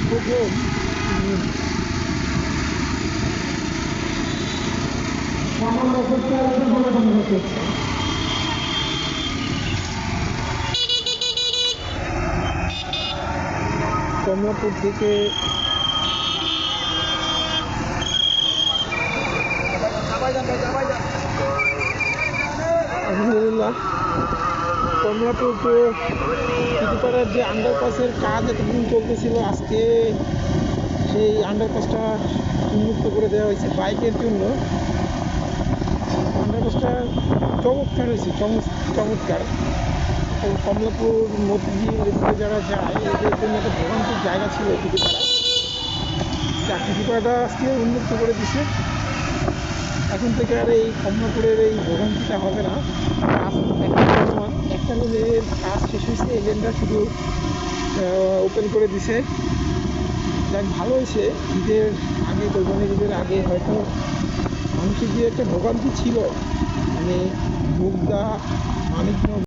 প্রথম উম, সামান্য মনে হচ্ছে কমলাপুর থেকে আলহামদুলিল্লাহ। কমলাপুর টু টুকুপাড়ার যে আন্ডারপাসের কাজ এতদিন চলতেছিল, আজকে সেই আন্ডারপাসটা উন্মুক্ত করে দেওয়া হয়েছে বাইকের জন্য। আন্ডারপাসটা চমৎকার হয়েছে, চমৎ- চমৎকার। তো কমলাপুর মতিঝিল যারা যায়, এদের জন্য একটা ভোগান্তির জায়গা ছিল টুকুপাড়া টুকুপাড়াটা আজকে উন্মুক্ত করে দিছে। এখন থেকে আর এই কমলাপুরের এই ভোগান্তিটা হবে না। একটা লেনের কাজ শেষ হয়েছে লেনটা শুধু ওপেন করে দিছে। যাক ভালো হয়েছে, ঈদের আগে, কোরবানির ঈদের আগে হয়তো মানুষের যে একটা ভোগান্তি ছিল মানে মুগদা মানিকগঞ্জ